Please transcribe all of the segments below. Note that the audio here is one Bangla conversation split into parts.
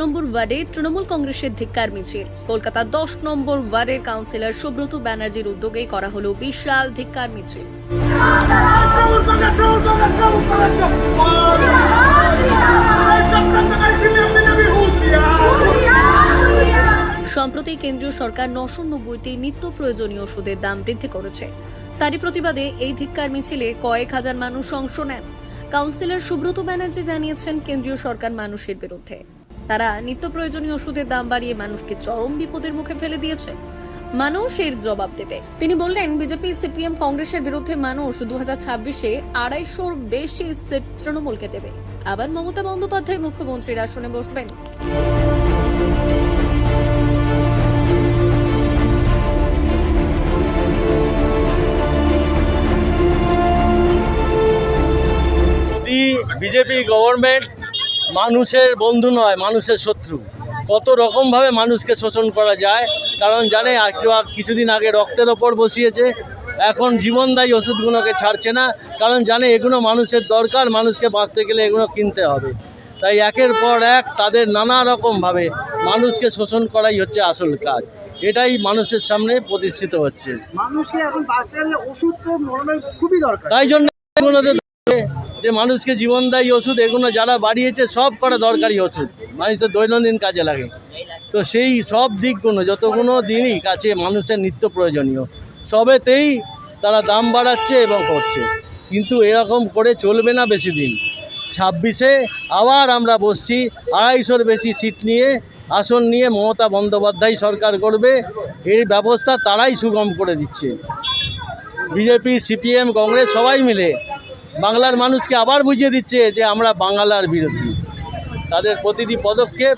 নম্বর ওয়ার্ডে তৃণমূল কংগ্রেসের ধিক্কার মিছিল। কলকাতা দশ নম্বর ওয়ার্ডের কাউন্সিলর সুব্রত ব্যানার্জির উদ্যোগে করা হলো বিশাল ধিক্কার মিছিল। সম্প্রতি কেন্দ্রীয় সরকার নশো নব্বইটি নিত্য প্রয়োজনীয় ওষুধের দাম বৃদ্ধি করেছে। তারই প্রতিবাদে এই ধিক্কার মিছিলে কয়েক হাজার মানুষ অংশ নেন। কাউন্সিলর সুব্রত ব্যানার্জি জানিয়েছেন, কেন্দ্রীয় সরকার মানুষের বিরুদ্ধে। তারা নিত্য প্রয়োজনীয় ওষুধের দাম বাড়িয়ে মানুষকে চরম বিপদের মুখে ফেলে দিয়েছে। মানুষ এর জবাব দেবে। তিনি বললেন, বিজেপি, সিপিএম, কংগ্রেসের বিরুদ্ধে মানুষ দু হাজার ছাব্বিশে আড়াইশোর বেশি তৃণমূলকে দেবে। আবার মমতা বন্দ্যোপাধ্যায় মুখ্যমন্ত্রীর আসনে বসবেন। বিজেপি গভর্নমেন্ট মানুষের বন্ধু নয় মানুষের শত্রু। কত রকমভাবে মানুষকে শোষণ করা যায় কারণ জানে আর কেউ কিছুদিন আগে রক্তের ওপর বসিয়েছে। এখন জীবনদায়ী ওষুধগুলোকে ছাড়ছে না কারণ জানে এগুলো মানুষের দরকার মানুষকে বাঁচতে গেলে এগুলো কিনতে হবে। তাই একের পর এক তাদের নানা রকমভাবে মানুষকে শোষণ করাই হচ্ছে আসল কাজ। এটাই মানুষের সামনে প্রতিষ্ঠিত হচ্ছে। মানুষকে এখন বাঁচতে গেলে ওষুধ তো খুবই দরকার। তাই জন্য যে মানুষকে জীবনদায়ী ওষুধ এগুলো যারা বাড়িয়েছে সব করে দরকারি ওষুধ। মানুষ তো দৈনন্দিন কাজে লাগে। তো সেই সব দিকগুলো যতগুলো দিনই কাছে মানুষের নিত্য প্রয়োজনীয়, সবেতেই তারা দাম বাড়াচ্ছে এবং করছে। কিন্তু এরকম করে চলবে না বেশি দিন। ছাব্বিশে আবার আমরা বসছি, আড়াইশোর বেশি সিট নিয়ে, আসন নিয়ে মমতা বন্দ্যোপাধ্যায় সরকার করবে। এই ব্যবস্থা তারাই সুগম করে দিচ্ছে। বিজেপি, সিপিএম, কংগ্রেস সবাই মিলে বাংলার মানুষকে আবার বুঝিয়ে দিচ্ছে যে আমরা বাংলার বিরোধী। তাদের প্রতিটি পদক্ষেপ,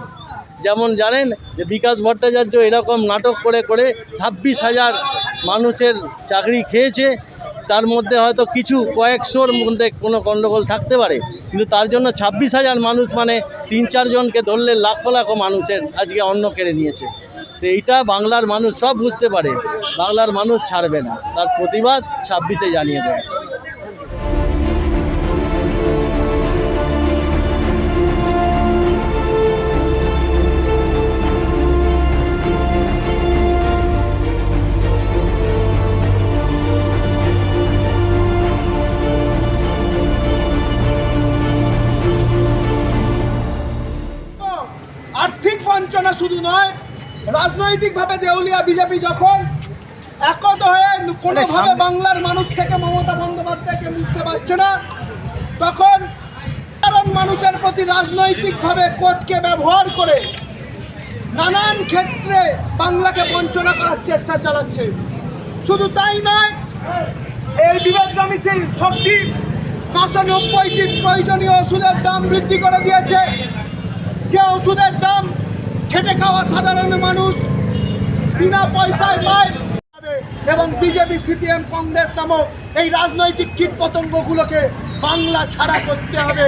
যেমন জানেন যে বিকাশ ভট্টাচার্য এরকম নাটক করে করে ছাব্বিশ হাজার মানুষের চাকরি খেয়েছে, তার মধ্যে হয়তো কিছু কয়েকশোর মধ্যে কোনো গণ্ডগোল থাকতে পারে। কিন্তু তার জন্য ছাব্বিশ হাজার মানুষ মানে তিন চারজনকে ধরলে লাখ লাখ মানুষের আজকে অন্ন কেড়ে নিয়েছে। তো এইটা বাংলার মানুষ সব বুঝতে পারে, বাংলার মানুষ ছাড়বে না। তার প্রতিবাদ ছাব্বিশে জানিয়ে দেয় বঞ্চনা শুধু নয় রাজনৈতিকভাবে দেউলিয়া বিজেপি যখন একত হয়ে কোনোভাবে বাংলার মানুষ থেকে মমতা বন্দ্যোপাধ্যায়কে মুছতে পারছে না তখন সাধারণ মানুষের প্রতি রাজনৈতিকভাবে কোর্টকে ব্যবহার করে নানান ক্ষেত্রে বাংলাকে বঞ্চনা করার চেষ্টা চালাচ্ছে। শুধু তাই নয় এর বিরোধগামী সেই শক্তি নশো নব্বইটি প্রয়োজনীয় ওষুধের দাম বৃদ্ধি করে দিয়েছে। যে ওষুধের দাম খেটে খাওয়া সাধারণ মানুষ, বিনা পয়সায় পায়। এবং বিজেপি, সিপিএম, কংগ্রেস নামক এই রাজনৈতিক কীট কীটপতঙ্গগুলোকে বাংলা ছাড়া করতে হবে।